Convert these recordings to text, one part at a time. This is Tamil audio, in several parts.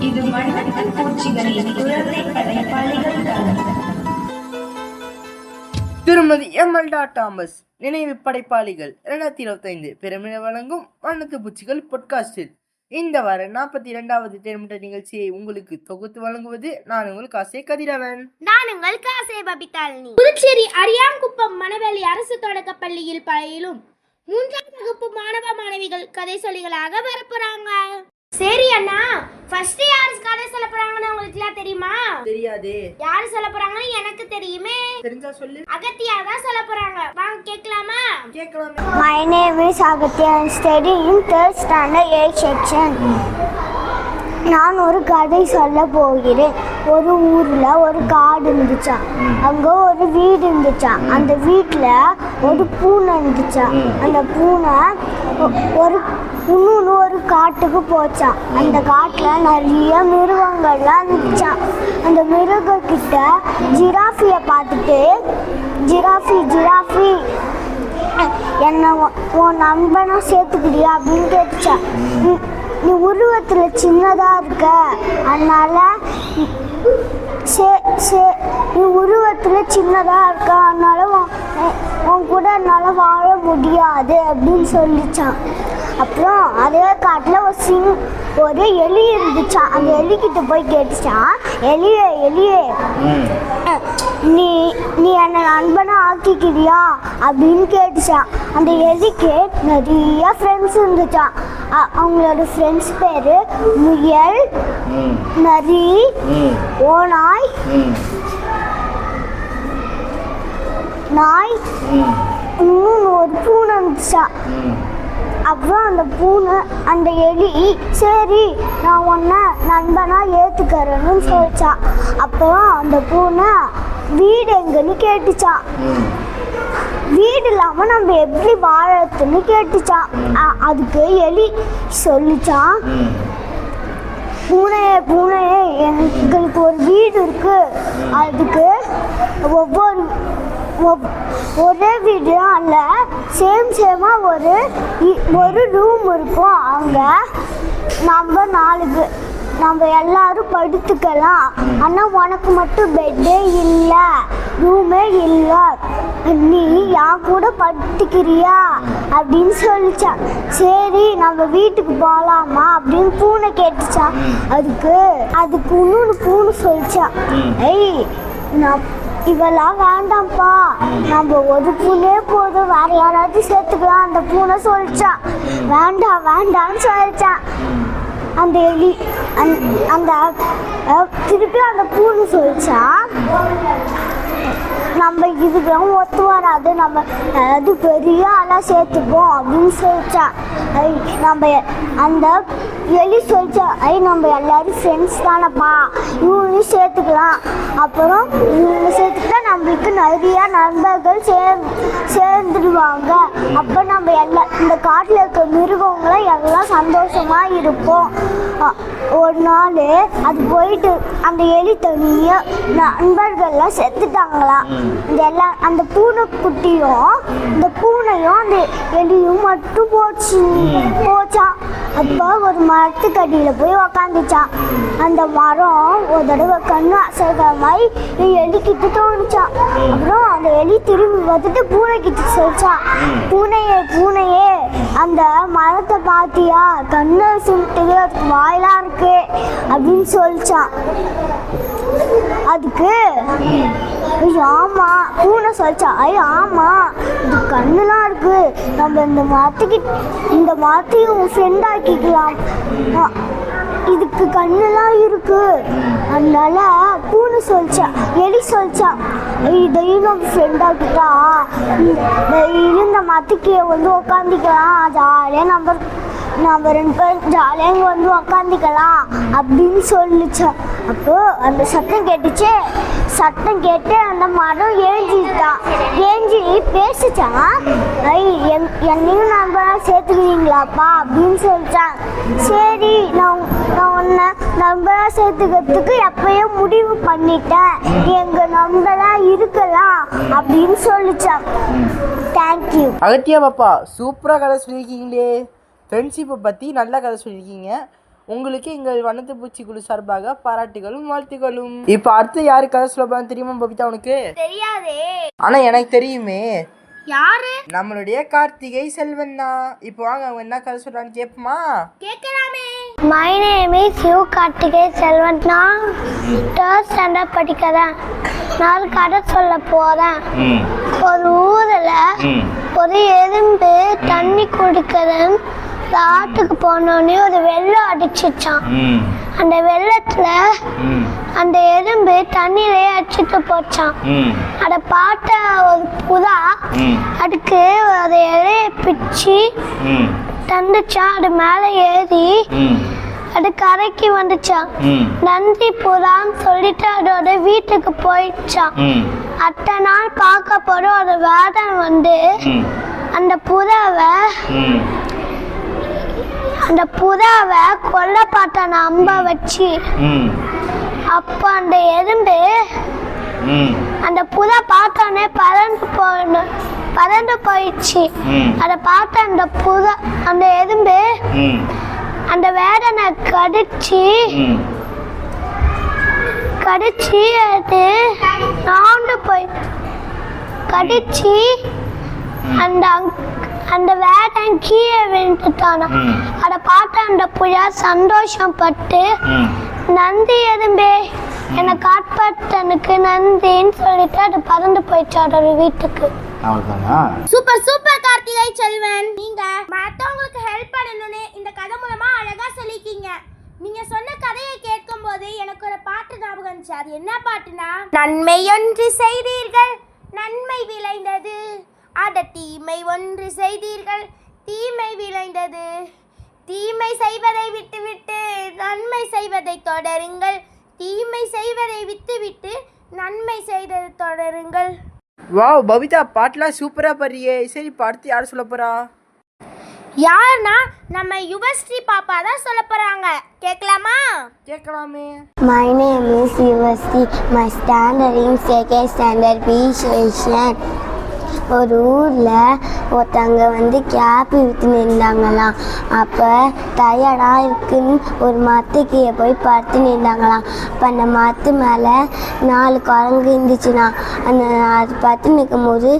இது மண்வெட்டு பூச்சிகளின் குழந்தை படைப்பாளிகள் தளம் திருமதி எம்எல்டா தாமஸ் நினைவு படைப்பாளிகள் இரண்டாயிரத்தி இருபத்தைந்து பெருமிழ வழங்கும் வண்ணத்து பூச்சிகள் பொட்காஸ்டில் இந்த வார நாற்பத்தி இரண்டாவது தினமிட்ட நிகழ்ச்சியை உங்களுக்கு தொகுத்து வழங்குவது நான் உங்கள் காசே கதிரவன். நான் உங்கள் காசே பபிதாலினி. புதுச்சேரி அரியாங்குப்பம் மணவெளி அரசு தொடக்கப் பள்ளியில் பயிலும் மூன்றாம் வகுப்பு மாணவ மாணவிகள் கதை சொல்லிகளாக வரப்போறாங்க. சரி அண்ணா. ஃபர்ஸ்ட் யாரு கதை சொல்ல போறாங்கன்னு உங்களுக்கு எல்லாம் தெரியுமா? தெரியாதே. யாரு சொல்ல போறாங்கன்னு எனக்கு தெரியுமே. தெரிஞ்சா சொல்லு. அகத்தியா தான் சொல்ல போறாங்க. வாங்க கேட்கலாமா? கேட்கலாமே. My name is Agati and studying in third standard A section. நான் ஒரு கதை சொல்ல போகிறேன். ஒரு ஊரில் ஒரு காடு இருந்துச்சாம். அங்கே ஒரு வீடு இருந்துச்சான் அந்த வீட்டில் ஒரு பூனை இருந்துச்சாம். அந்த பூனை ஒரு இன்னொன்று ஒரு காட்டுக்கு போச்சான் அந்த காட்டில் நிறைய மிருகங்கள்லாம் இருந்துச்சாம். அந்த மிருகக்கிட்ட ஜிராஃபியை பார்த்துட்டு ஜிராஃபி ஜிராஃபி என்னை உன் நண்பனாக சேர்த்துக்கிட்டியா சேர்த்துக்கிறியா? அப்படின்னு கேட்டுச்சா நீ- உருவத்தில் சின்னதாக இருக்க. அதனால நீ- சே- சே- நீ உருவத்தில் சின்னதாக இருக்க. அதனால உன் கூட என்னால் வாழ முடியாது அப்படின்னு சொல்லிச்சான். அப்புறம் அதே காட்டில் ஒரு சிங் ஒரு எலி இருந்துச்சான் அந்த எலிக்கிட்ட போய் கேட்டுச்சான் எலியே எலியே நீ நீ என்னை நண்பனா ஆக்கிக்கிறியா? அப்படின்னு கேட்டுச்சான் அந்த எலிக்கு நிறைய ஃப்ரெண்ட்ஸ் இருந்துச்சான் அவங்களோட ஃப்ரெண்ட்ஸ் பேர் முயல். நரி. ஓநாய். நாய். இன்னும் ஒரு பூனை இருந்துச்சான் அப்புறம் அந்த பூனை அந்த எலி சரி நான் உன்னை நண்பனா ஏற்றுக்கிறேன்னு சொல்லிச்சான் அப்புறம் அந்த பூனை வீடு எங்கன்னு கேட்டுச்சான் வீடு இல்லாமல் நம்ம எப்படி வாழறதுன்னு கேட்டுச்சான் அதுக்கு எலி சொல்லிச்சான் பூனையே பூனையே எங்களுக்கு ஒரு வீடு இருக்கு. அதுக்கு ஒவ்வொரு ஒரே வீடு அல்ல. சேம் சேமாக ஒரு ஒரு ரூம் இருக்கும் அங்கே. நம்ம நாலு நம்ம எல்லாரும் படுத்துக்கலாம். ஆனால் உனக்கு மட்டும் பெட்டே இல்லை ரூமே இல்லை. நீ என் கூட படுத்துக்கிறியா? அப்படின்னு சொல்லிச்சான். சரி நம்ம வீட்டுக்கு போகலாமா அப்படின்னு பூனை கேட்டுச்சா அதுக்கு அதுக்கு இன்னொன்று பூனை சொல்லிச்சான். ஏய் நான் இவெல்லாம் வேண்டாம்ப்பா. நம்ம ஒரு பூனே போதும். வேற யாராவது சேர்த்துக்கலாம். அந்த பூனை சொல்லிச்சான் வேண்டாம் வேண்டாம்னு சொல்லிச்சான் அந்த எலி அந்த- அந்த திருப்பி அந்த பூனை சொல்லிச்சான் நம்ம இதுக்கெல்லாம் ஒத்து வராது. நம்ம அது பெரிய ஆளாக சேர்த்துப்போம். அப்படின்னு சொல்லிச்சான் நம்ம அந்த எலி சொல்லிச்சா ஐ நம்ம எல்லாரும் ஃப்ரெண்ட்ஸ் தானப்பா. இவங்களையும் சேர்த்துக்கலாம். அப்புறம் இவங்க சேர்த்துக்கிட்டா நம்மளுக்கு நிறைய நண்பர்கள் சேர் சேர்ந்துடுவாங்க அப்போ நம்ம எல்லா இந்த காட்டில் இருக்க மிருகங்களும் எல்லாம் சந்தோஷமாக இருப்போம். ஒரு நாள் அது போயிட்டு அந்த எலி தனியாக நண்பர்கள்லாம் செத்துட்டாங்களாம் இந்த எல்லா அந்த பூனைக்குட்டியும் இந்த பூனையும் அந்த எலியும் மட்டும் போச்சு. போச்சான் அப்போ ஒரு மரத்துக்கடியில் போய் உக்காந்துச்சான். அந்த மரம் ஒரு தடவை கண்ணு அசைக்கிற மாதிரி எலிக்கிட்டு தோணுச்சான். அப்புறம் அந்த எலி திரும்பி பார்த்துட்டு கிட்ட சொல்லிச்சான். பூனையே பூனையே அந்த மரத்தை பார்த்தியா? கண்ணு சுட்டுது அதுக்கு வாயெல்லாம் இருக்கு அப்படின்னு சொல்லிச்சான். அதுக்கு ஐயோ ஆமா. பூனை சொல்லிச்சா ஐயோ ஆமா. இது கண்ணுலாம் இருக்கு. நம்ம இந்த மரத்துக்கு இந்த மரத்தையும் ஃப்ரெண்ட் ஆக்கிக்கலாம். இதுக்கு கண்ணுலாம் இருக்கு. அதனால பூனை சொல்லிச்சா எலி சொல்லிச்சா இதையும் நம்ம ஃப்ரெண்ட் ஆக்கிட்டா. டெய்லியும் இந்த மரத்துக்கு வந்து உட்காந்துக்கலாம் ஜாலியாக நம்ம நான் ரெண்டு பேரும் ஜாலியாக இங்கே வந்து உக்காந்துக்கலாம் அப்படின்னு சொல்லிச்சா. அப்போ அந்த சத்தம் கேட்டுச்சு. சத்தம் கேட்டு அந்த மரம் ஏஞ்சிட்டான் ஏஞ்சி பேசிச்சான் ஐ என் என்னையும் நண்பராக சேர்த்துக்கிறீங்களாப்பா அப்படின்னு சொல்லிட்டான் சரி நான் நான் உன்னை நண்பராக சேர்த்துக்கிறதுக்கு எப்பயோ முடிவு பண்ணிட்டேன். எங்கள் நண்பராக இருக்கலாம் அப்படின்னு சொல்லிச்சான் தேங்க்யூ அகத்தியா பாப்பா சூப்பராக கதை சொல்லியிருக்கீங்களே. ஃப்ரெண்ட்ஷிப்பை பற்றி நல்ல கதை சொல்லியிருக்கீங்க உங்களுக்கு எங்கள் வண்ணத்து பூச்சி குழு சார்பாக பாராட்டுகளும் வாழ்த்துகளும். இப்போ அடுத்து யாரு கதை சொல்ல போறான்னு தெரியுமா பபிதா உனக்கு? தெரியாதே. ஆனா எனக்கு தெரியுமே. யாரு? நம்மளுடைய கார்த்திகை செல்வன் தான். இப்போ வாங்க அவங்க என்ன கதை சொல்றான்னு கேட்போமா? கேட்கலாமே. My name is U Karthike Selvan நான் தேர்ட் ஸ்டாண்டர்ட் படிக்கிறேன். நான் கதை சொல்ல போகிறேன் ம். ஒரு ஊரில் ம். ஒரு எறும்பு தண்ணி குடிக்கிறேன் ஆட்டுக்கு போனோடனே ஒரு வெள்ளம் அடிச்சிச்சான் அந்த வெள்ளத்தில் அந்த எறும்பு தண்ணியிலே அடிச்சிட்டு போச்சான் அதை பார்த்த ஒரு புறா அதுக்கு ஒரு இலையை பிச்சு தந்துச்சான் அது மேலே ஏறி அது கரைக்கு வந்துச்சான் நன்றி புறான்னு சொல்லிட்டு அதோட வீட்டுக்கு போயிடுச்சான் அத்தனை நாள் பார்க்க போற ஒரு வேடன் வந்து அந்த புறாவை அந்த புறாவை கொல்ல பார்த்தான அம்ப வச்சு அப்போ அந்த எறும்பு அந்த புறா பார்த்தோன்னே பறந்து போன பறந்து போயிடுச்சு. அதை பார்த்த அந்த புறா அந்த எறும்பு அந்த வேடனை கடிச்சு கடிச்சு அது நாண்டு போய் கடிச்சு அந்த அந்த வேடன் கீழே விழுந்துட்டானா. அதை பார்த்து அந்த புயா சந்தோஷப்பட்டு ம். நந்தி எறும்பே என்னை காப்பாற்றனுக்கு நந்தின்னு சொல்லிட்டு அது பறந்து போயிடுச்சு அதோட வீட்டுக்கு. Super super Karthigai Selvan. நீங்க மத்தவங்களுக்கு ஹெல்ப் பண்ணணும்னு இந்த கதை மூலமா அழகா சொல்லிருக்கீங்க நீங்க சொன்ன கதையை கேட்கும் போது எனக்கு ஒரு பாட்டு ஞாபகம் வந்துச்சு. அது என்ன பாட்டுனா நன்மை ஒன்று செய்தீர்கள் நன்மை விளைந்தது. அட தீமை ஒன்று செய்தீர்கள். தீமை விளைந்தது. தீமை செய்வதை விட்டுவிட்டு நன்மை செய்வதை தொடருங்கள். தீமை செய்வதை விட்டுவிட்டு நன்மை செய்வதை தொடருங்கள். வாவ் பபிதா பாட்டுலாம் சூப்பரா பாரியே சரி இப்போ அடுத்து யார் சொல்ல போறா? யாருன்னா நம்ம யுவஸ்ரீ பாப்பா தான் சொல்ல போறாங்க. கேட்கலாமா? கேட்கலாமே. My name is Yuvasti. My standard in second standard. B section. ஒரு ஊரில் ஒருத்தவங்க வந்து கேப் விற்றுன்னு இருந்தாங்களாம். அப்போ டயர்டாக இருக்குன்னு ஒரு மரத்து கீழே போய் படுத்து நின்றாங்களாம் அப்போ அந்த மரத்து மேலே நாலு குரங்கு இருந்துச்சுன்னா அந்த அது படுத்து நிற்கும் போது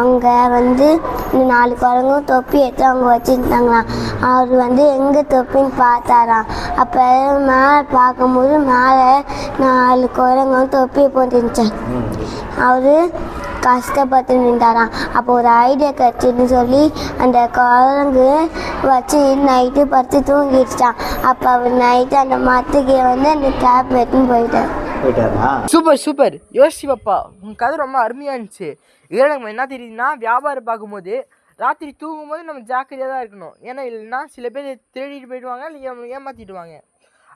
அங்கே வந்து இந்த நாலு குரங்கும் தொப்பி எடுத்து அவங்க வச்சுருந்தாங்களாம். அவர் வந்து எங்கே தொப்பின்னு பார்த்தாராம். அப்போ மேலே பார்க்கும்போது மேலே நாலு குரங்கும் தொப்பி போட்டுருந்துச்சான் அவரு கஷ்டப்பட்டு நின்றாராம். அப்போ ஒரு ஐடியா கிடச்சின்னு சொல்லி அந்த குரங்கு வச்சு நைட்டு படுத்து தூங்கிடுச்சான் அப்போ அவர் நைட்டு அந்த மரத்துக்கு வந்து அந்த கேப் எடுத்துன்னு போயிட்டார். Super super. யோசி பாப்பா உங்க கதை ரொம்ப அருமையா இருந்துச்சு. இதில் நம்ம என்ன தெரியுதுன்னா வியாபாரம் பார்க்கும்போது ராத்திரி தூங்கும்போது நம்ம ஜாக்கிரதையாக தான் இருக்கணும். ஏன்னா இல்லைன்னா சில பேர் திருடிட்டு போயிடுவாங்க இல்லை ஏமாற்றிடுவாங்க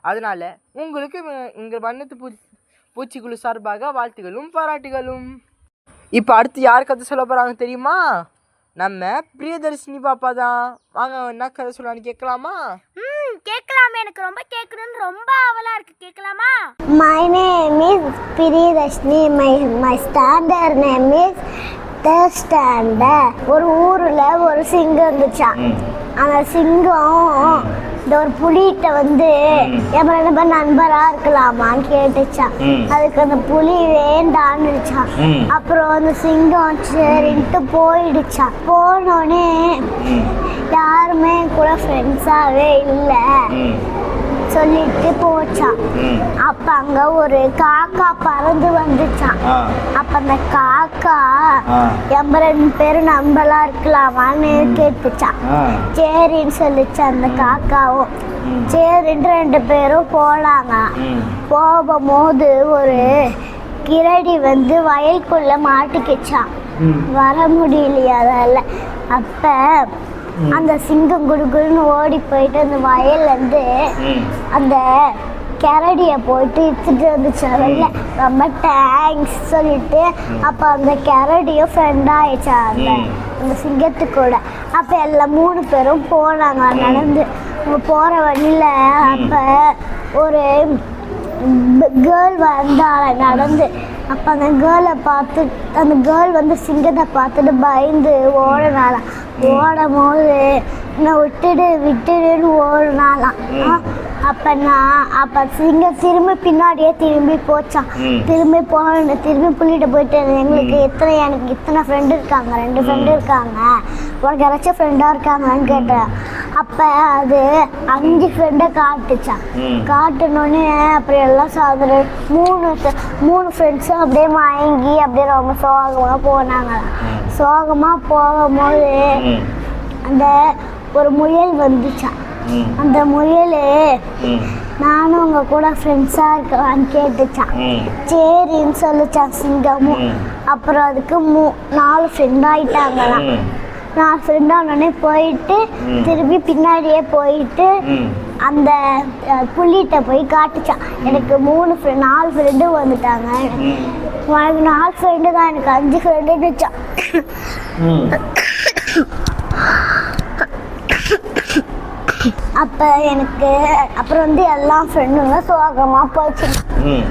அதனால உங்களுக்கு எங்கள் வண்ணத்து பூ பூச்சிக்குழு சார்பாக வாழ்த்துகளும் பாராட்டுகளும். இப்போ அடுத்து யார் கதை சொல்ல போகிறாங்க தெரியுமா? நம்ம பிரியதர்ஷினி பாப்பா தான். வாங்க என்ன கதை சொல்லலான்னு கேட்கலாமா? ம் கேட்கலாமே. எனக்கு ரொம்ப கேட்கணும்னு ரொம்ப ஆவலா இருக்கு. கேட்கலாமா? My name is Piriyadashni. My, my standard name is third standard. ஒரு ஊரில் ஒரு சிங்கம் இருந்துச்சான் ம். அந்த சிங்கம் இந்த ஒரு புலிகிட்ட வந்து என் ரெண்டு நண்பரா இருக்கலாமான்னு கேட்டுச்சான் ம். அதுக்கு அந்த புலி வேண்டான்னுச்சான். அப்புறம் அந்த சிங்கம் சரின்ட்டு போயிடுச்சான் போனோடனே யாருமே கூட ஃப்ரெண்ட்ஸாவே இல்லை. சொல்லிட்டு போச்சான் அப்ப அங்க ஒரு காக்கா பறந்து வந்துச்சான் அப்ப அந்த காக்கா எம்ப ரெண்டு பேரும் நம்பலாம் இருக்கலாமான்னு கேட்டுச்சான் சரின்னு சொல்லிச்சு அந்த காக்காவும். சரின்னு ரெண்டு பேரும் போனாங்க. போகும்போது ஒரு கிரடி வந்து வயலுக்குள்ள மாட்டிக்கிச்சான் வர முடியலையா அதால. அப்ப அந்த சிங்கம் குடுகுடுன்னு ஓடி போயிட்டு அந்த வயல்ல இருந்து ம். அந்த கரடியை போயிட்டு இழுத்துட்டு வந்துச்சு. வெளில ரொம்ப தேங்க்ஸ் சொல்லிட்டு அப்போ அந்த கரடியும் ஃப்ரெண்ட் ஆயிடுச்சா அந்த. அந்த சிங்கத்து கூட அப்போ எல்லாம் மூணு பேரும் போனாங்க. நடந்து போகிற வழியில் அப்போ ஒரு கேர்ள் வந்தாள நடந்து அப்போ அந்த கேர்ளை பார்த்து அந்த கேர்ள் வந்து சிங்கத்தை பார்த்துட்டு பயந்து ஓடினாலாம் ஓடும் போது என்னை விட்டுடு விட்டுடுன்னு ஓடினாலாம் அப்ப நான் அப்ப சிங்கம் திரும்பி பின்னாடியே திரும்பி போச்சான். திரும்பி போன திரும்பி புள்ளிட்டு போயிட்டு எங்களுக்கு எத்தனை எனக்கு இத்தனை ஃப்ரெண்டு இருக்காங்க ரெண்டு ஃப்ரெண்டு இருக்காங்க. உனக்கு யாராச்சும் ஃப்ரெண்டாக இருக்காங்கன்னு கேட்டேன். அப்போ அது அஞ்சு ஃப்ரெண்டை காட்டுச்சான். காட்டுனோடனே அப்புறம் எல்லாம் சாதனை. மூணு மூணு ஃப்ரெண்ட்ஸும் அப்படியே மயங்கி அப்படியே ரொம்ப சோகமாக போனாங்களாம் ம். சோகமாக போகும்போது அந்த ஒரு முயல் வந்துச்சான் அந்த முயல் நானும் உங்க கூட ஃப்ரெண்ட்ஸாக இருக்கலான்னு கேட்டுச்சான். சரின்னு சொல்லிச்சான் சிங்கமும். அப்புறம் அதுக்கு மூ நாலு ஃப்ரெண்ட் ஆயிட்டாங்களாம். நான் ஃப்ரெண்ட் ஆனோடனே போயிட்டு. திருப்பி பின்னாடியே போயிட்டு அந்த அஹ், புள்ளிட்ட போய் காட்டுச்சான். எனக்கு மூணு ஃப்ரெண்ட் நாலு ஃப்ரெண்டு வந்துட்டாங்க. ம். உனக்கு நாலு ஃப்ரெண்டு தான் எனக்கு அஞ்சு ஃப்ரெண்டுச்சான் ம். அப்போ எனக்கு அப்புறம் வந்து எல்லா ஃப்ரெண்டுங்க சோகமாக போச்சு ம்.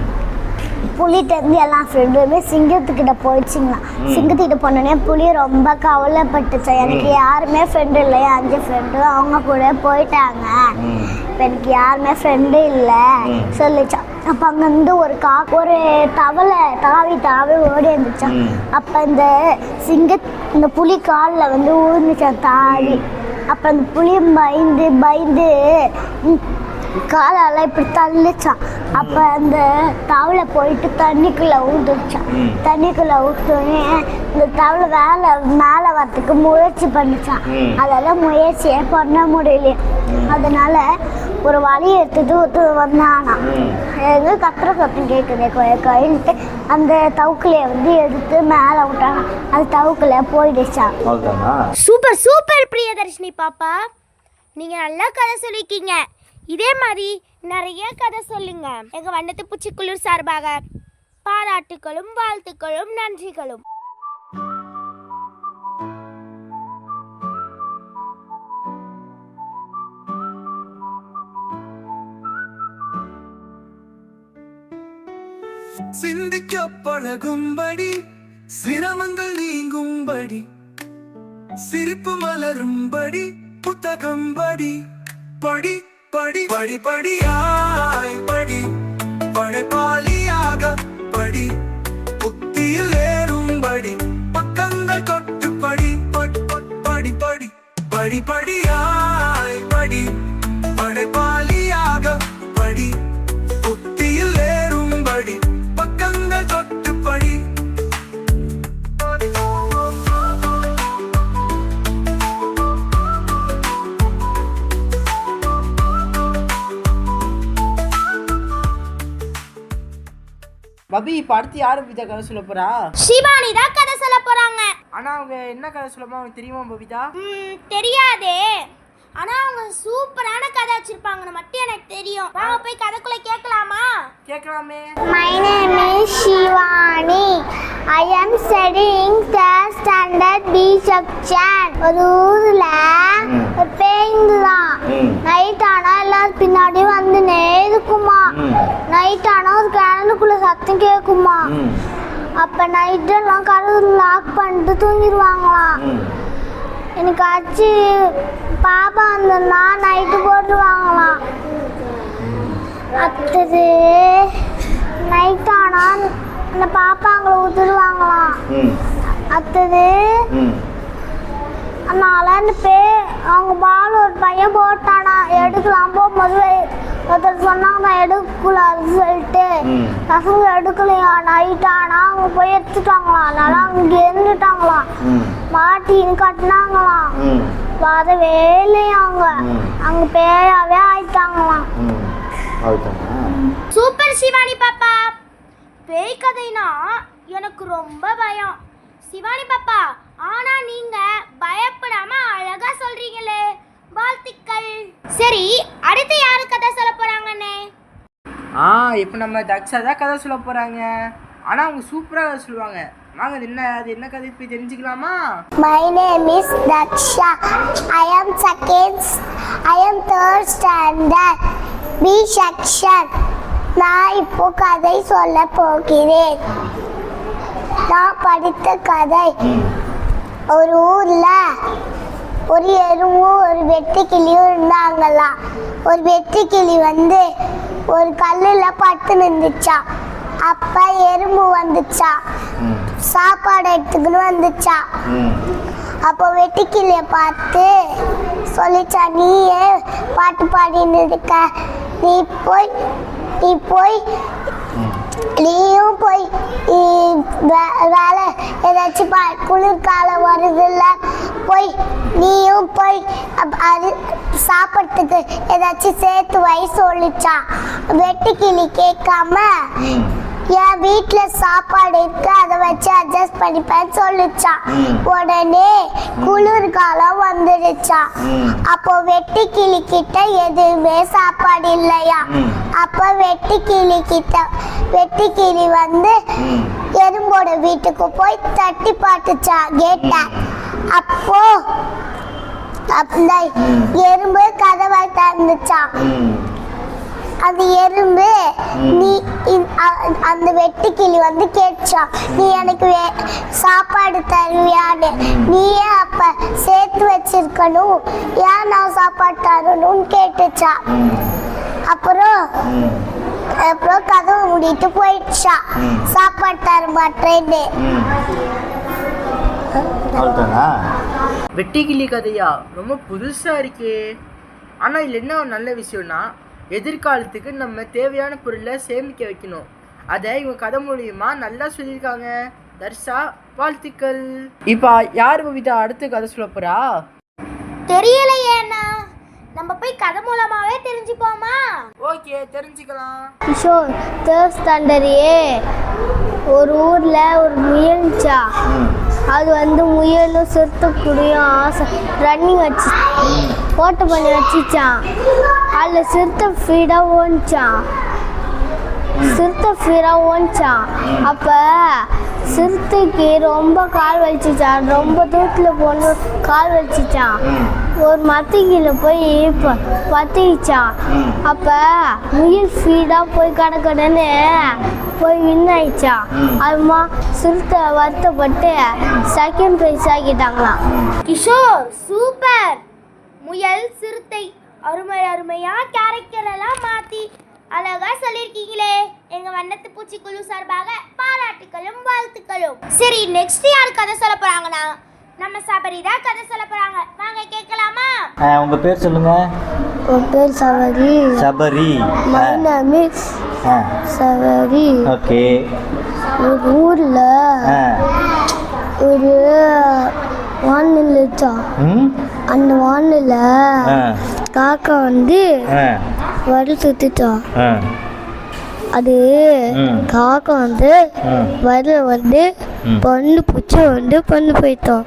புலிகிட்ட இருந்து எல்லா ஃப்ரெண்டுமே சிங்கத்துக்கிட்ட போயிடுச்சுங்களா சிங்கத்துக்கிட்ட போனோடனே புலி ரொம்ப கவலைப்பட்டுச்சு. எனக்கு யாருமே ஃப்ரெண்டு இல்லை. அஞ்சு ஃப்ரெண்டு அவங்க கூட போயிட்டாங்க. இப்போ எனக்கு யாருமே ஃப்ரெண்டு இல்லை. சொல்லிச்சான் அப்போ அங்கேருந்து ஒரு கா ஒரு தவளை தாவி தாவி ஓடி இருந்துச்சான். அப்போ இந்த சிங்க இந்த புலி காலில் வந்து ஊர்ந்துச்சான் தாவி. அப்போ அந்த புளியம் பயந்து பயந்து காலால இப்படி தள்ளிச்சான் அப்போ அந்த தவளை போயிட்டு தண்ணிக்குள்ளே ஊந்துச்சான் ம். தண்ணிக்குள்ளே ஊற்றோடனே இந்த தவளை வேலை மேலே வரத்துக்கு முயற்சி பண்ணிச்சான் ம். அதெல்லாம் முயற்சியே பண்ண முடியலையே அதனால ஒரு வழி எடுத்துட்டு ஒருத்தர் வந்தானா. எங்க கத்துற சத்தம் கேட்குது கோயில்ட்டு அந்த தவுக்குலையை வந்து எடுத்து மேலே விட்டாங்க அது தவுக்குல போயிடுச்சான் சூப்பர் சூப்பர் பிரியதர்ஷினி பாப்பா. நீங்க நல்லா கதை சொல்லிருக்கீங்க இதே மாதிரி நிறைய கதை சொல்லுங்க. எங்க வண்ணத்து பூச்சிக்குளிர் சார்பாக பாராட்டுகளும் வாழ்த்துக்களும் நன்றிகளும். சிந்திக்க பழகும்படி சிரமங்கள் நீங்கும்படி சிரிப்பு மலரும்படி புத்தகம் படி படி படி படிப்படியாய் படி. படைப்பாளியாக படி. புத்தியில் ஏறும்படி பக்கங்கள் தொட்டு படி படி படி படி. படி. பபி இப்போ அடுத்து யார் பபிதா கதை சொல்ல போறா? சிவானி தான் கதை சொல்ல போறாங்க. ஆனா அவங்க என்ன கதை சொல்லமா அவங்களுக்கு தெரியுமா பபிதா? ம், தெரியாதே. ஆனா அவங்க சூப்பரான கதை வச்சிருப்பாங்கன்னு மட்டும் எனக்கு தெரியும். வாங்க போய் கதைக்குள்ள கேட்கலாமா? கேட்கலாமே. My name is Shivani. I am studying third standard B section. ஒரு ஊர்ல ம். நைட் ஆனா எல்லாரும் பின்னாடி வந்து நேருக்குமா. நைட் ஆனா ஒரு கிணறுக்குள்ள சத்தம் கேட்குமா அப்ப நைட் எல்லாம் கதவு லாக் பண்ணிட்டு தூங்கிடுவாங்களாம் எனக்கு ஆச்சு பாப்பா வந்தா நைட்டு போட்டுருவாங்களாம் அடுத்தது நைட் ஆனா அந்த பாப்பாங்களை ஊத்துடுவாங்களாம் ம் அடுத்தது ம் அதனால அந்த பே அவங்க பால் ஒரு பையன் போட்டானா எடுக்கலாம் போகும்போது ஒருத்தர் சொன்னாங்க நான் சொல்லிட்டு. பசங்க எடுக்கலையா? நைட் ஆனா அவங்க போய் எடுத்துட்டாங்களாம். அதனால அவங்க இருந்துட்டாங்களாம். மாட்டின்னு கட்டினாங்களாம். வரவே இல்லையா அவங்க? ம். அங்க பேயாவே ஆயிட்டாங்களாம். சூப்பர் சிவானி பாப்பா. பேய் கதைனா எனக்கு ரொம்ப பயம். சிவானி பாப்பா ஆனா நீங்க பயப்படாம அழகா சொல்றீங்களே வாழ்த்துக்கள் சரி அடுத்து யாரு கதை சொல்ல போறாங்கண்ணே ஆ இப்போ நம்ம தக்ஷா தான் கதை சொல்ல போறாங்க ஆனா அவங்க சூப்பரா கதை சொல்லுவாங்க வாங்க அது என்ன அது என்ன கதை போய் தெரிஞ்சுக்கலாமா My name is Daksha. I am second. I am third standard. B section. நான் இப்போ கதை சொல்ல போகிறேன் நான் படித்த கதை ஒரு ஊர்ல ஒரு எறும்பும் ஒரு வெட்டுக்கிளியும் இருந்தாங்களாம் ஒரு வெட்டுக்கிளி வந்து ஒரு கல்லில் பட்டு நின்றுச்சான் அப்போ எறும்பு வந்துச்சா? சாப்பாடு எடுத்துக்கின்னு வந்துச்சா? அப்போ வெட்டுக்கிளிய பார்த்து சொல்லிச்சா நீ ஏன் பாட்டு பாடின்னு இருக்க. நீ போய் நீ போய் நீயும் போய் வே- வேலை ஏதாச்சும் பா குளிர்காலம் வருதுல்ல போய் நீயும் போய் அது சாப்பிட்றதுக்கு ஏதாச்சும் சேர்த்து வை சொல்லிச்சா வெட்டுக்கிளி கேட்காம. என் வீட்டில் சாப்பாடு இருக்கு அதை வச்சு அட்ஜஸ்ட் பண்ணிப்பேன் சொல்லிச்சான் உடனே குளிர்காலம் வந்துடுச்சா. அப்போ வெட்டி கிளி கிட்ட எதுவுமே சாப்பாடு இல்லையா? அப்போ வெட்டி கிளி கிட்ட வெட்டி கிளி வந்து எறும்போட வீட்டுக்கு போய் தட்டி பாட்டுச்சா கேட்ட அப்போ அந்த எறும்பு கதவை திறந்துச்சான் அந்த எறும்பு. நீ அந்த வெட்டுக்கிளி வந்து கேட்டுச்சா நீ எனக்கு வே- சாப்பாடு தருவியான்னு. நீயே அப்ப சேர்த்து வச்சிருக்கணும். ஏன் நான் சாப்பாடு தரணும்னு கேட்டுச்சா? அப்புறம் அப்புறம் கதவு மூடிட்டு போயிடுச்சா. சாப்பாடு தர மாட்டேன்னு. வெட்டிக்கிளி கதையா? ரொம்ப புதுசா இருக்கே. ஆனா இதுல என்ன ஒரு நல்ல விஷயம்னா எதிர்காலத்துக்கு நம்ம தேவையான பொருளை சேமிக்க வைக்கணும். அதை இவங்க கதை மூலியமா நல்லா சொல்லியிருக்காங்க. தர்ஷா வாழ்த்துக்கள். இப்போ யார் பவிதா அடுத்து கதை சொல்ல போறா? தெரியலையே அண்ணா நம்ம போய் கதை மூலமாவே தெரிஞ்சுப்போமா? ஓகே தெரிஞ்சுக்கலாம். கிஷோர் தேர்ட் ஸ்டாண்டர்டே ஒரு ஊரில் ஒரு முயல்ச்சா அது வந்து முயலும் சிறுத்தைக்குடியும் ஆசை. ரன்னிங் வச்சு. ஓட்ட பண்ணி வச்சுச்சான் அதில் சிறுத்தை ஃபீடாக ஓடிச்சான் சிறுத்தை ஃபீடாக ஓடிச்சான் அப்போ சிறுத்தைக்கு ரொம்ப கால் வலிச்சிச்சான் ரொம்ப தூரத்தில் போன கால் வலிச்சிச்சான் ஒரு மத்திக்கில போய் ப- பத்திக்கிச்சான் அப்போ முயல் ஃபீடாக போய் கிடக்கணுன்னு போய் வின் ஆயிடுச்சான் அதுமா சிறுத்தை வருத்தப்பட்டு செகண்ட் ப்ரைஸ் ஆக்கிட்டாங்களாம். கிஷோர் சூப்பர் முயல் சிறுத்தை. அருமை அருமையா கேரக்டர் எல்லாம் மாத்தி அழகா சொல்லியிருக்கீங்களே. எங்க வண்ணத்து பூச்சிக்குழு சார்பாக பாராட்டுகளும் வாழ்த்துக்களும். சரி நெக்ஸ்ட் யார் கதை சொல்ல போறாங்கன்னா? நம்ம சபரி தான் கதை சொல்ல போறாங்க. வாங்க கேட்கலாமா? உங்கள் பேர் சொல்லுங்கள் உன் பேர் Savari Sabari. My name is ah. Savari okay. ஒரு ஊரில் ஒரு வானில் அந்த வானில் காக்கா வந்து சுத்துச்சான் ஆ. அது. காக்கா வந்து வர வந்து. பொண்ணு பூச்சி வந்து பொண்ணு போயிட்டோம்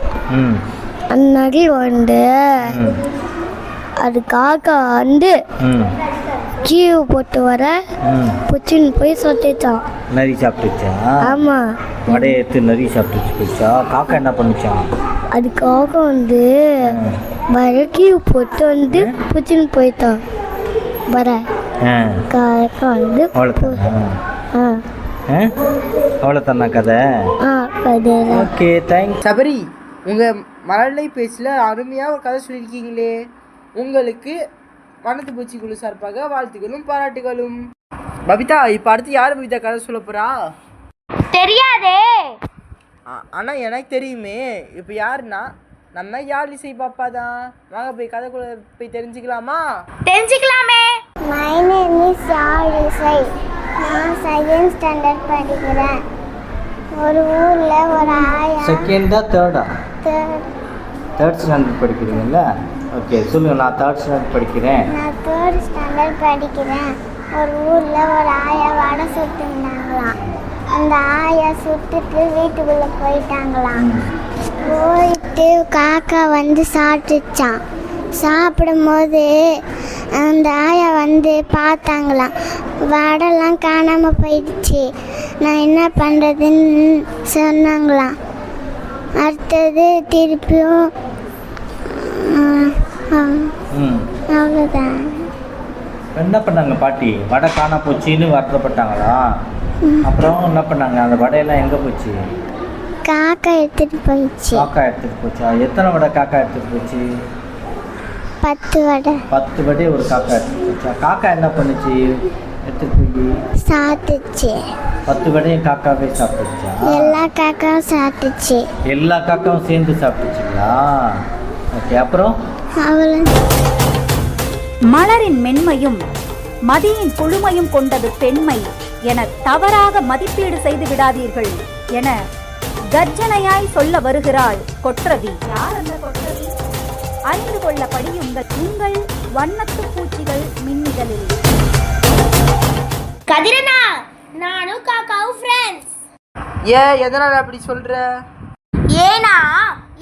அந்த நரி வந்து அது காக்கா வந்து கீவு போட்டு வர ம். பூச்சின்னு போய் சொத்திட்டான் நரி சாப்பிட்டுச்சா? ஆமாம் வடையை எடுத்து நரி சாப்பிட்டுச்சு போச்சா? காக்கா என்ன பண்ணுச்சான் அது காக்கா வந்து வர கீவு போட்டு வந்து பூச்சின்னு போயிட்டான். வர காக்கா வந்து ஆ. அவ்வளோதானா கதை? ஆ ஓகே தேங்க்ஸ் சபரி உங்க மழலை பேச்சில் அருமையா ஒரு கதை சொல்லியிருக்கீங்களே. உங்களுக்கு வனத்து பூச்சிக்குழு சார்பாக வாழ்த்துக்களும் பாராட்டுகளும். பபிதா இப்போ அடுத்து யார் பபிதா கதை சொல்ல போறா? தெரியாதே. ஆ- ஆனா எனக்கு தெரியுமே. இப்போ யாருன்னா? நம்ம யாழ் இசை பாப்பா தான் வாங்க போய் கதைக்குள்ள போய் தெரிஞ்சுக்கலாமா? தெரிஞ்சுக்கலாமே. மை நேம் இஸ் யாழிசை நான் செகண்ட் ஸ்டாண்டர்ட் படிக்கிறேன். ஒரு ஊரில் ஒரு ஆயா. செகண்டா தேர்டா third- தேர்ட் ஸ்டாண்டர்ட் படிக்கிறீங்கல்ல? ஓகே சொல்லுங்கள் நான் தேர்ட் ஸ்டாண்டர்ட் படிக்கிறேன். நான் தேர்ட் ஸ்டாண்டர்ட் படிக்கிறேன். ஒரு ஊரில் ஒரு ஆயா வடை சுட்டுருந்தாங்களாம் அந்த ஆயா சுட்டுட்டு வீட்டுக்குள்ளே போயிட்டாங்களாம். போயிட்டு காக்கா வந்து சாப்பிட்டுச்சான் சாப்பிடும்போது அந்த ஆயா வந்து பார்த்தாங்களாம். வடைலாம் காணாமல் போயிடுச்சு. நான் என்ன பண்ணுறதுன்னு சொன்னாங்களாம். அடுத்தது திருப்பியும் ஆ, ஆ, ம் அவ்வளோதான் என்ன பண்ணாங்க பாட்டி? வடை காணா போச்சுன்னு வருத்தப்பட்டாங்களா? அப்புறம் என்ன பண்ணாங்க? அந்த வடையெல்லாம் எங்கே போச்சு? காக்கா எடுத்துட்டு போயிடுச்சு. காக்கா எடுத்துட்டு போச்சா? எத்தனை வடை காக்கா எடுத்துட்டு போச்சு? பத்து வடை. பத்து வடை ஒரு காக்கா எடுத்துட்டு போச்சா? காக்கா என்ன பண்ணுச்சு? எடுத்துட்டு போய். சாப்பிட்டுச்சு. பத்து வடையும் காக்காவே சாப்பிட்டுச்சா? எல்லா காக்காவும் சாப்பிட்டுச்சு. எல்லா காக்காவும் சேர்ந்து சாப்பிட்டுச்சுங்களா? ஓகே அப்புறம்? அவளும் மலரின் மென்மையும் மதியின் குழுமையும் கொண்டது பெண்மை என தவறாக மதிப்பீடு செய்து விடாதீர்கள் என கர்ஜனையாய் சொல்ல வருகிறாள் கொற்றவி. யார் அந்த கொற்றவி? அறிந்து கொள்ள படியுங்கள். உங்கள் வண்ணத்து பூச்சிகள் மின்னிதழில். கதிரனா நானும் காக்காவும் ஃப்ரெண்ட்ஸ் ஏன் எதனால் அப்படி சொல்கிற ஏன்னா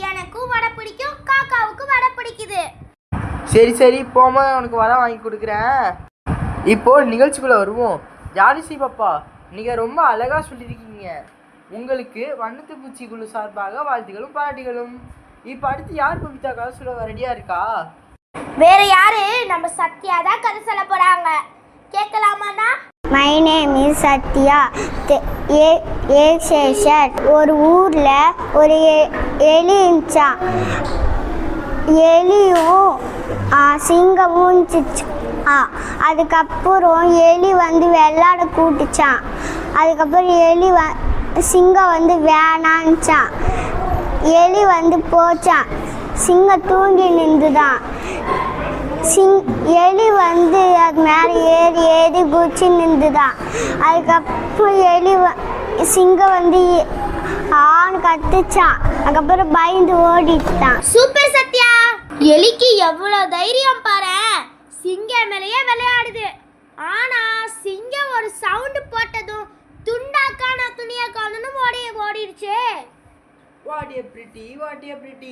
எனக்கும் வடை பிடிக்கும் காக்காவுக்கும் வடை பிடிக்குது. சரி சரி போகும்போது உனக்கு வர வாங்கி கொடுக்குறேன். இப்போ நிகழ்ச்சிக்குள்ளே வருவோம். ஜானிசி பாப்பா நீங்கள் ரொம்ப அழகாக சொல்லியிருக்கீங்க. உங்களுக்கு வண்ணத்து பூச்சி குழு சார்பாக வாழ்த்துகளும் பாராட்டுகளும். இப்போ அடுத்து யார் பவிதா கதை சொல்ல ரெடியாக இருக்கா? வேற யாரு? நம்ம சத்யா தான் கதை சொல்ல போறாங்க. கேட்கலாமாண்ணா? My name is Sathya. A A section. ஒரு ஊரில் ஒரு எலி இருந்துச்சான் எலியும் சிங்கம் சிங்கமும் ஆ அதுக்கப்புறம் எலி வந்து வெள்ளாட கூட்டுச்சான் அதுக்கப்புறம் எலி வ சிங்கம் வந்து வேணான்ச்சான் எலி வந்து போச்சான் சிங்கம் தூங்கி நின்றுதான். சிங் எலி வந்து அது மேலே ஏறி ஏறி குச்சி நின்றுதான். அதுக்கப்புறம் எலி வ சிங்கம் வந்து ஆண் கத்துச்சான் அதுக்கப்புறம் பயந்து ஓடிட்டான். சூப்பர் எலிக்கு எவ்வளவு தைரியம் பாரு? சிங்கம் மேலேயே விளையாடுது. ஆனா சிங்கம் ஒரு சவுண்ட் போட்டதும் துண்டாக்கான துணியாக்கானு ஓடி ஓடிடுச்சு. What a pretty what a pretty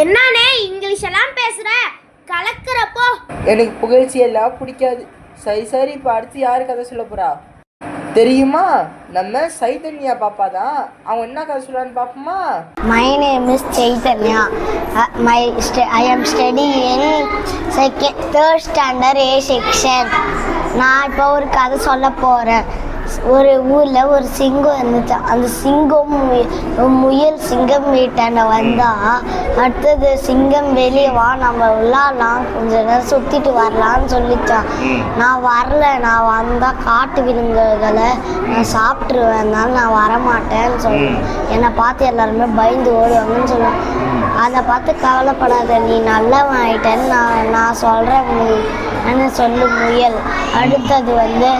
என்னண்ணே இங்கிலீஷ் எல்லாம் பேசுற? கலக்கிறப்போ. எனக்கு புகழ்ச்சி எல்லாம் பிடிக்காது. சரி சரி இப்போ அடுத்து யார் கதை சொல்ல போறா? தெரியுமா? நம்ம சைதன்யா பாப்பா தான். அவங்க என்ன கதை சொல்றான்னு பாப்போமா? My name is Chaitanya. My I am study in second third standard A section நான் இப்போ ஒரு கதை சொல்ல போகிறேன் ஒரு ஊரில் ஒரு சிங்கம் இருந்துச்சு. அந்த சிங்கம் முயல் சிங்கம் வீட்டாண்ட வந்தா அடுத்தது சிங்கம் வெளியே வா நம்ம விளாட்லாம் கொஞ்ச நேரம் சுற்றிட்டு வரலான்னு சொல்லிச்சான். நான் வரல. நான் வந்தால் காட்டு விலங்குகளை நான் சாப்பிட்ருவேன் அதனால நான் வரமாட்டேன்னு சொன்னேன். என்னை பார்த்து எல்லாருமே பயந்து ஓடுவாங்கன்னு சொன்னேன். அதை பார்த்து கவலைப்படாத நீ நல்லவன் ஆயிட்டேன்னு நான் நான் சொல்கிறேன் என்ன சொல்லு முயல். அடுத்தது வந்து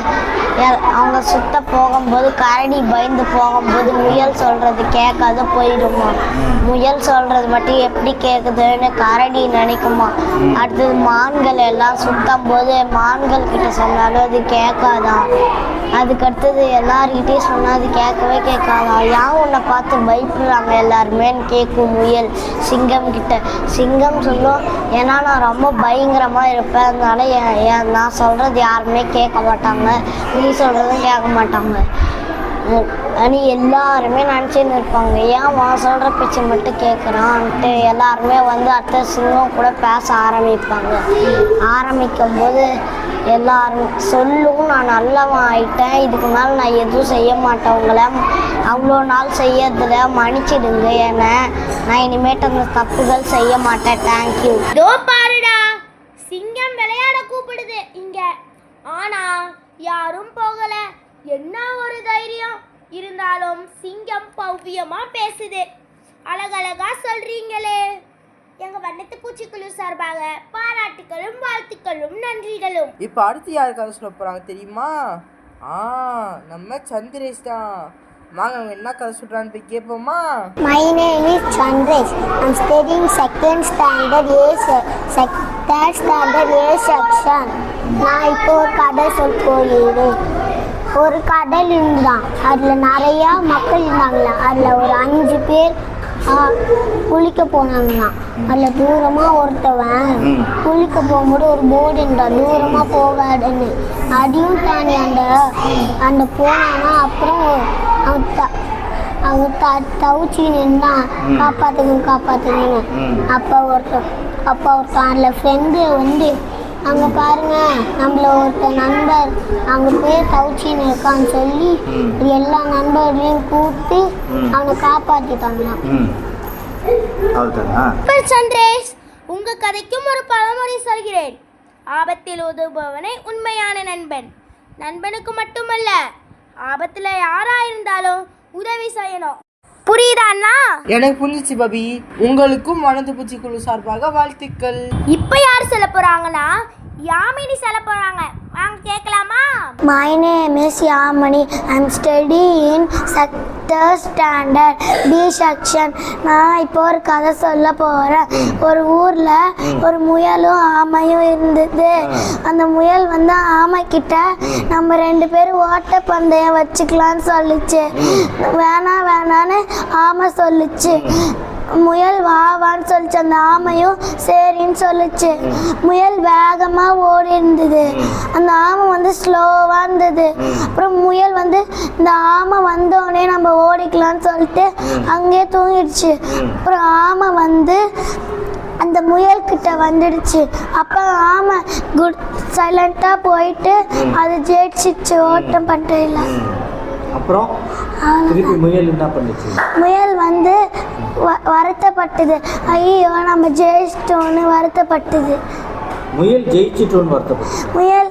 அவங்க சுத்த போகும்போது கரடி பயந்து போகும்போது முயல் சொல்கிறது கேட்காத போயிடுமா முயல் சொல்கிறது மட்டும் எப்படி கேட்குதுன்னு கரடி நினைக்குமா? அடுத்தது மான்கள் எல்லாம் சுத்தம் போது மான்கள் கிட்ட சொன்னாலும் அது கேட்காதான் அதுக்கு அடுத்தது எல்லார்கிட்டயும் சொன்னால் அது கேட்கவே கேட்காதான் ஏன் உன்னை பார்த்து பயப்படுறாங்க எல்லாருமேன்னு கேட்கும் முயல் சிங்கம் கிட்ட. சிங்கம் சொல்லும் ஏன்னா நான் ரொம்ப பயங்கரமாக இருப்பேன். அதனால என் நான் சொல்கிறது யாருமே கேட்க மாட்டாங்க. நீ சொல்கிறதும் கேட்க மாட்டாங்க. அனி எல்லாருமே நினச்சின்னு இருப்பாங்க. ஏன் அவன் சொல்கிற பேச்சு மட்டும் கேட்குறான்ட்டு எல்லாருமே வந்து அடுத்த சிங்கம் கூட பேச ஆரம்பிப்பாங்க. ஆரம்பிக்கும் போது எல்லாரும் சொல்லும் நான் நல்லவன் ஆயிட்டேன். இதுக்கு மேலே நான் எதுவும் செய்ய மாட்டேன். உங்களை அவ்வளோ நாள் செய்யறதுல மன்னிச்சிடுங்க ஏன்னா நான் இனிமேட்டு அந்த தப்புகள் செய்ய மாட்டேன். தேங்க்யூ இதோ பாருடா. சிங்கம் விளையாட கூப்பிடுது இங்கே. ஆனால் யாரும் போகல. என்ன ஒரு தைரியம்? இருந்தாலும் சிங்கம் பவ்யமா பேசுது. அழகழகா சொல்றீங்களே. எங்க வண்ணத்து பூச்சிக்குழு சார்பாக பாராட்டுகளும் வாழ்த்துக்களும் நன்றிகளும். இப்போ அடுத்து யார் சொல்ல போறாங்க தெரியுமா? ஆ நம்ம சந்திரேஷ் தான் வாங்க அவங்க என்ன கதை சொல்றான்னு போய் கேட்போமா my name is Chandresh I'm studying second standard A se- standard A section நான் இப்போ ஒரு கதை சொல்ல போகிறேன் ஒரு கடல் இருந்தான் அதில் நிறையா மக்கள் இருந்தாங்களாம் அதில் ஒரு அஞ்சு பேர் குளிக்க போனாங்களாம் அதில் தூரமாக ஒருத்தவன் குளிக்க போகும்போது ஒரு போர்டு இருந்தான் தூரமாக போகாதுன்னு அதையும் தாண்டி அந்த அந்த போனானா அப்புறம் அவன் த- அவன் த தவிச்சு நின்றான். காப்பாற்றுங்க காப்பாற்றுங்கன்னு அப்போ ஒருத்தன் அப்போ ஒருத்தன் அதில் ஃப்ரெண்டு வந்து அங்க பாருங்க நம்மள ஒருத்த நண்பர் அங்க பேர் தவுச்சின்னு இருக்கான்னு சொல்லி. எல்லா நண்பர்களையும் கூப்பிட்டு அவனை சூப்பர் சந்திரேஷ் உங்க கதைக்கும் ஒரு பழமொழி சொல்கிறேன். ஆபத்தில் உதவுபவனே உண்மையான நண்பன். நண்பனுக்கு மட்டுமல்ல ஆபத்துல யாரா இருந்தாலும் உதவி செய்யணும். புரியுதா அண்ணா எனக்கு புரிஞ்சிச்சு பபி. உங்களுக்கும் வனத்து பூச்சி குழு சார்பாக வாழ்த்துக்கள். இப்ப யார் சொல்ல போறாங்கன்னா யாமினி சொல்ல போறாங்க. வாங்க கேட்கலாமா my name is Yamini I'm study in third standard B section நான் இப்போ ஒரு கதை சொல்ல போகிறேன் ஒரு ஊரில் ஒரு முயலும் ஆமையும் இருந்தது. அந்த முயல் வந்து ஆமை கிட்ட நம்ம ரெண்டு பேரும் ஓட்ட பந்தயம் வச்சுக்கலாம்னு சொல்லுச்சு. வேணாம் வேணான்னு ஆமை சொல்லுச்சு. முயல் வா வான்னு சொல்லிச்சு. அந்த ஆமையும் சரின்னு சொல்லுச்சு. முயல் வேகமாக ஓடி இருந்தது. அந்த ஆமை வந்து ஸ்லோவாக இருந்தது. அப்புறம் முயல் வந்து இந்த ஆமை வந்தோடனே நம்ம ஓடிக்கலாம்னு சொல்லிட்டு அங்கேயே தூங்கிடுச்சு. அப்புறம் ஆமை வந்து அந்த முயல் கிட்ட வந்துடுச்சு. அப்போ ஆமை குட் சைலண்ட்டாக போயிட்டு அது ஜெயிச்சிச்சு. ஓட்டம் பண்றையில் அப்புறம் திருப்பி முயல் என்ன பண்ணுச்சு? முயல் வந்து வ- வருத்தப்பட்டது. ஐயோ நம்ம ஜெயிச்சிட்டோன்னு வருத்தப்பட்டது. முயல் ஜெயிச்சிட்டோன்னு வருத்தப்பட்டு முயல்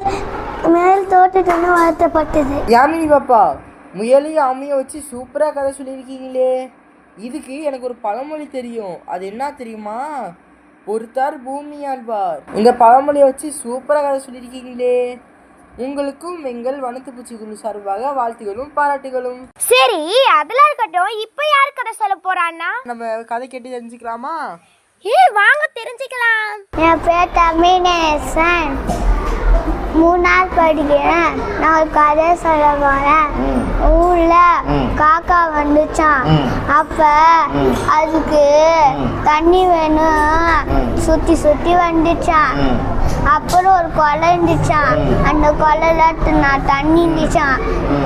முயல் தோட்டுட்டோன்னு வருத்தப்பட்டது. யாமினி பாப்பா? முயலையும் ஆமையும் வச்சு சூப்பராக கதை சொல்லியிருக்கீங்களே. இதுக்கு எனக்கு ஒரு பழமொழி தெரியும். அது என்ன தெரியுமா? பொறுத்தார் பூமி ஆழ்வார். இந்த பழமொழியை வச்சு சூப்பராக கதை சொல்லியிருக்கீங்களே. உங்களுக்கும் எங்கள் வனத்து பூச்சி குழு சார்பாக வாழ்த்துகளும் பாராட்டுகளும். சரி அதெல்லாம் இருக்கட்டும். இப்ப யார் கதை சொல்ல போறான்னா? நம்ம கதை கேட்டு தெரிஞ்சுக்கலாமா? ஏ வாங்க தெரிஞ்சுக்கலாம். என் பேர் தமிழேசன் மூணாவது படிக்கிறேன். நான் கதை சொல்ல போகிறேன் ம். ஊர்ல. காக்கா வந்துச்சான். அப்ப. அதுக்கு. தண்ணி வேணும். சுத்தி சுத்தி வந்துச்சான் அப்புறம் ஒரு கொலை இருந்துச்சான் அந்த கொலையில நான் தண்ணி இருந்துச்சான்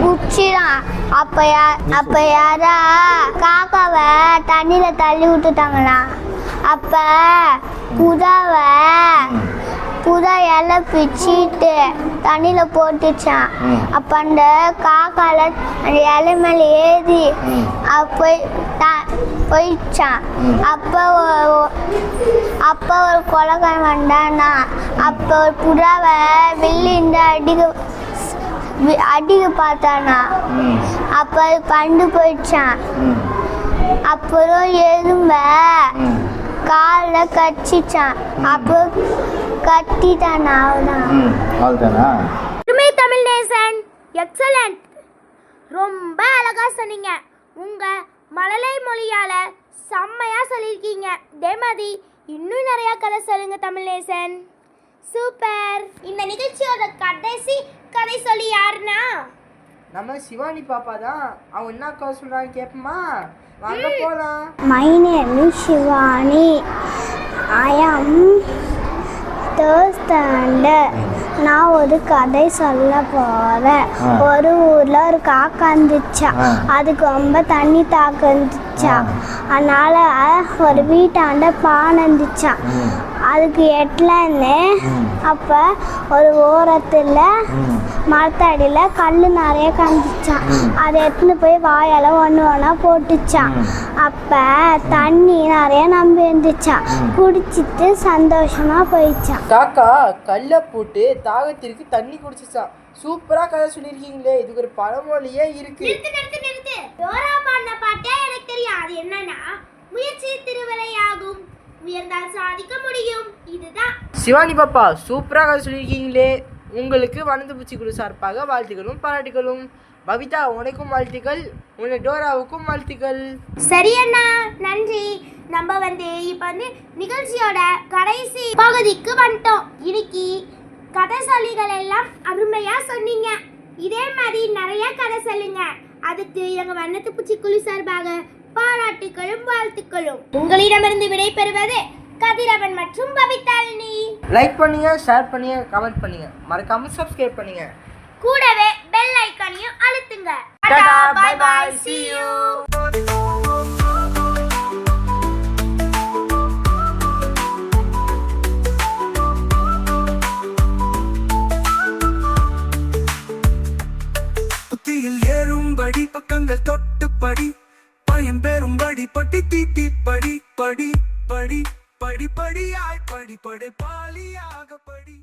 குச்சிதான் அப்ப அப்ப யாரா? காக்காவை தண்ணியில தள்ளி விட்டுட்டாங்களாம். அப்ப புதாவை புதா இலை பிச்சிட்டு தண்ணியில போட்டுச்சான். அப்ப அந்த காக்கால அந்த இலை மேல ஏறி போய் போயிடுச்சான். அப்ப அப்ப ஒரு கொலகாரன் வந்தானா அப்ப ஒரு புறாவை வெளியிருந்து அடிக்க அடிக்க பார்த்தானா? அப்ப பண்டு போயிடுச்சான் அப்புறம் எறும்ப காலில் கடிச்சிச்சான். அப்போ கட்டிட்டான் ம் அவ்வளோதானா உண்மை தமிழ் நேசன். எக்ஸலண்ட் ரொம்ப அழகா சொன்னீங்க. உங்க மழலை மொழியால செம்மையா சொல்லியிருக்கீங்க. இதே மாதிரி இன்னும் நிறைய கதை சொல்லுங்க தமிழ் நேசன். சூப்பர் இந்த நிகழ்ச்சியோட கடைசி கதை சொல்லி யாருன்னா? நம்ம சிவானி பாப்பா தான். அவங்க என்ன கதை சொல்கிறாங்க கேட்போமா? வாங்க போகலாம் My name is Shivani. I third standard. நான் ஒரு கதை சொல்ல போகிறேன். ஒரு ஊரில் ஒரு காக்கா இருந்துச்சா. அதுக்கு ரொம்ப தண்ணி தாக்கம் இருந்துச்சா. அதனால் ஒரு வீட்டாண்ட பானை இருந்துச்சா அதுக்கு எட்டலன்னு. அப்போ ஒரு ஓரத்தில் மரத்தடியில் கல் நிறைய கஞ்சிச்சான். அதை எடுத்துன்னு போய் வாயால் ஒன்று ஒன்றா போட்டுச்சான். அப்போ தண்ணி நிறைய நம்பி இருந்துச்சான். குடிச்சிட்டு சந்தோஷமாக போயிடுச்சான் காக்கா கல்லை போட்டு தாகத்திற்கு தண்ணி குடிச்சிச்சான் சூப்பரா கதை சொல்லியிருக்கீங்களே இதுக்கு ஒரு பழமொழியே இருக்கு நிறுத்து நிறுத்து நிறுத்து டோரா பாடின பாட்டே எனக்கு தெரியும் அது என்னன்னா முயற்சி திருவிளையாகும் உயர்ந்தால் சாதிக்க முடியும். இதுதான். சிவானி பாப்பா சூப்பரா கதை சொல்லியிருக்கீங்களே. உங்களுக்கு வனந்து பூச்சி குழு சார்பாக வாழ்த்துக்களும் பாராட்டுகளும் பவிதா உனக்கும் வாழ்த்துக்கள். உன்னை டோராவுக்கும் வாழ்த்துக்கள். சரி அண்ணா நன்றி. நம்ம வந்து இப்போ வந்து நிகழ்ச்சியோட கடைசி பகுதிக்கு வந்துட்டோம். இன்னைக்கு கதைசாலிகள் எல்லாம் அருமையா சொன்னீங்க. இதே மாதிரி நிறைய கதை சொல்லுங்க. அதுக்கு எங்க வண்ணத்து பூச்சி குழு சார்பாக பாராட்டுகளும் வாழ்த்துக்களும். உங்களிடமிருந்து விடைபெறுவது கதிரவன் மற்றும் பவிதாலினி. லைக் பண்ணுங்க ஷேர் பண்ணுங்க கமெண்ட் பண்ணுங்க. மறக்காம சப்ஸ்கிரைப் பண்ணுங்க. கூடவே பெல் ஐக்கானையும் அழுத்துங்க. Bye bye see you. படி பக்கங்கள் தொட்டு படி ஆலயம் பெறும் படி பட்டி தீட்டி படி படி படி படி படிப்படியாய் படிப்படை பாலியாக படி.